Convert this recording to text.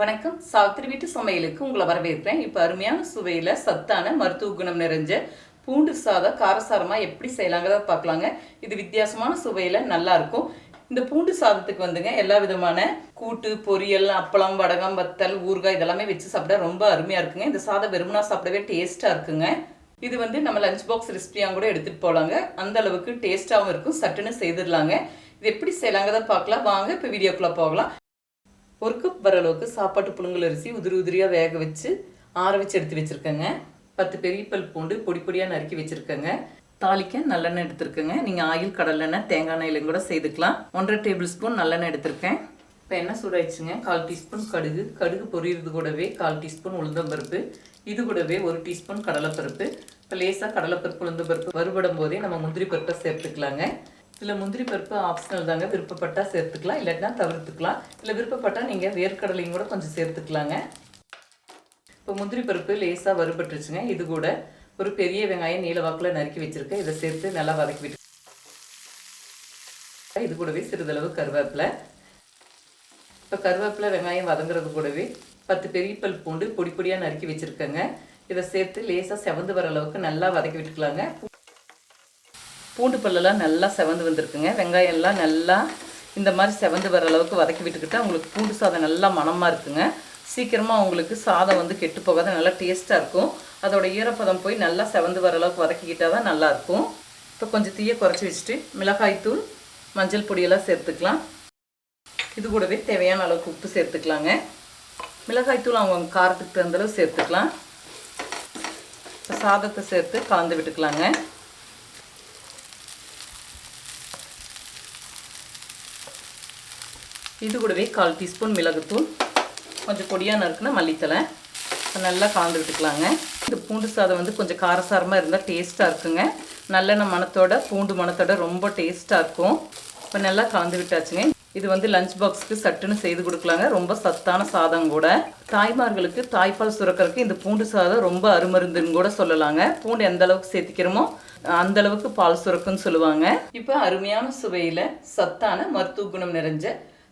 வணக்கம். சாத்திரி வீட்டு சமையலுக்கு உங்களை வரவேற்கிறேன். இப்போ அருமையான சுவையில் சத்தான மருத்துவ குணம் நிறைஞ்ச பூண்டு சாதம் காரசாரமாக எப்படி செய்யலாங்கிறத பார்க்கலாங்க. இது வித்தியாசமான சுவையில் நல்லா இருக்கும். இந்த பூண்டு சாதத்துக்கு வந்துங்க எல்லா விதமான கூட்டு பொரியல் அப்பளம் வடகம் வத்தல் ஊறுகாய் இதெல்லாமே வச்சு சாப்பிட ரொம்ப அருமையாக இருக்குங்க. இந்த சாதம் வெறுமனா சாப்பிடவே டேஸ்ட்டாக இருக்குங்க. இது வந்து நம்ம லஞ்ச் பாக்ஸ் ரெசிபியாக கூட எடுத்துகிட்டு போகலாங்க அந்த அளவுக்கு டேஸ்ட்டாகவும் இருக்கும். சட்டுன்னு செய்திடலாங்க. இது எப்படி செய்யலாங்கிறத பார்க்கலாம். வாங்க இப்போ வீடியோக்குள்ளே போகலாம். ஒரு கப் வர அளவுக்கு சாப்பாட்டு புழுங்கல் அரிசி உதிரி உதிரியாக வேக வச்சு ஆற வச்சு எடுத்து வச்சுருக்கேங்க. பத்து பெரிய பல் பூண்டு பொடி பொடியாக நறுக்கி வச்சுருக்கேங்க. தாளிக்க நல்லெண்ணெய் எடுத்துருக்கேங்க. நீங்கள் ஆயில் கடலெண்ணெய் தேங்காய் எண்ணெயிலும் கூட செய்துக்கலாம் ஒன்றரை டேபிள் ஸ்பூன் நல்லெண்ணெய் எடுத்திருக்கேன். இப்போ எண்ணெய் சூடாயிடுச்சுங்க? கால் டீஸ்பூன் கடுகு. கடுகு பொரியறது கூடவே கால் டீஸ்பூன் உளுந்தம்பருப்பு. இது கூடவே ஒரு டீஸ்பூன் கடலைப்பருப்பு. இப்போ லேசாக கடலைப்பருப்பு உளுந்தம்பருப்பு வறுபடும் போதே நம்ம முந்திரி பருப்பை சேர்த்துக்கலாங்க. இதில் முந்திரி பருப்பு ஆப்ஷனல் தாங்க. விருப்பப்பட்டால் சேர்த்துக்கலாம் இல்லாட்டினா தவிர்த்துக்கலாம். இல்லை விருப்பப்பட்டால் நீங்கள் வேர்க்கடலையும் கூட கொஞ்சம் சேர்த்துக்கலாங்க. இப்போ முந்திரி பருப்பு லேசாக வறுபட்டுருச்சுங்க. இது கூட ஒரு பெரிய வெங்காயம் நீல வாக்கில் நறுக்கி வச்சுருக்கேன். இதை சேர்த்து நல்லா வதக்கி விட்டு இது கூடவே சிறிதளவு கருவேப்பிலை. இப்போ கருவேப்பிலை வெங்காயம் வதங்குறது கூடவே பத்து பெரிய பல் பூண்டு பொடி பொடியாக நறுக்கி வச்சுருக்கேங்க. இதை சேர்த்து லேசாக செவந்து வர அளவுக்கு நல்லா வதக்கி விட்டுக்கலாங்க. பூண்டு பல்லெல்லாம் நல்லா செவந்து வந்திருக்குங்க. வெங்காயம் எல்லாம் நல்லா இந்த மாதிரி செவந்து வர அளவுக்கு வதக்கி விட்டுக்கிட்டால் உங்களுக்கு பூண்டு சாதம் நல்லா மணமாக இருக்குங்க. சீக்கிரமாக உங்களுக்கு சாதம் வந்து கெட்டு போகாத நல்லா டேஸ்ட்டாக இருக்கும். அதோட ஈரப்பதம் போய் நல்லா செவந்து வர அளவுக்கு வதக்கிக்கிட்டால் தான் நல்லாயிருக்கும் இப்போ கொஞ்சம் தீயை குறைச்சி வச்சுட்டு மிளகாய்த்தூள் மஞ்சள் பொடியெல்லாம் சேர்த்துக்கலாம். இது கூடவே தேவையான அளவுக்கு உப்பு சேர்த்துக்கலாங்க. மிளகாய்த்தூள் அவங்க காரத்துக்கு தகுந்தளவு சேர்த்துக்கலாம். இப்போ சாதத்தை சேர்த்து கலந்து விட்டுக்கலாங்க. இது கூடவே கால் டீஸ்பூன் மிளகுத்தூள் கொஞ்சம் பொடியாக நறுக்குனா மல்லித்தலை நல்லா கலந்து விட்டுக்கலாங்க. இந்த பூண்டு சாதம் வந்து கொஞ்சம் காரசாரமாக இருந்தால் டேஸ்ட்டாக இருக்குங்க. நல்லெண்ணெய் மணத்தோட பூண்டு மணத்தோட ரொம்ப டேஸ்ட்டாக இருக்கும். இப்போ நல்லா கலந்து விட்டாச்சுங்க. இது வந்து லஞ்ச் பாக்ஸ்க்கு சட்டுன்னு செய்து கொடுக்கலாங்க. ரொம்ப சத்தான சாதம் கூட. தாய்மார்களுக்கு தாய்ப்பால் சுரக்கிறதுக்கு இந்த பூண்டு சாதம் ரொம்ப அருமருந்துன்னு கூட சொல்லலாங்க. பூண்டு எந்த அளவுக்கு சேர்த்திக்கிறோமோ அந்த அளவுக்கு பால் சுரக்குன்னு சொல்லுவாங்க. இப்போ அருமையான சுவையில் சத்தான மருத்துவ குணம் நிறைஞ்ச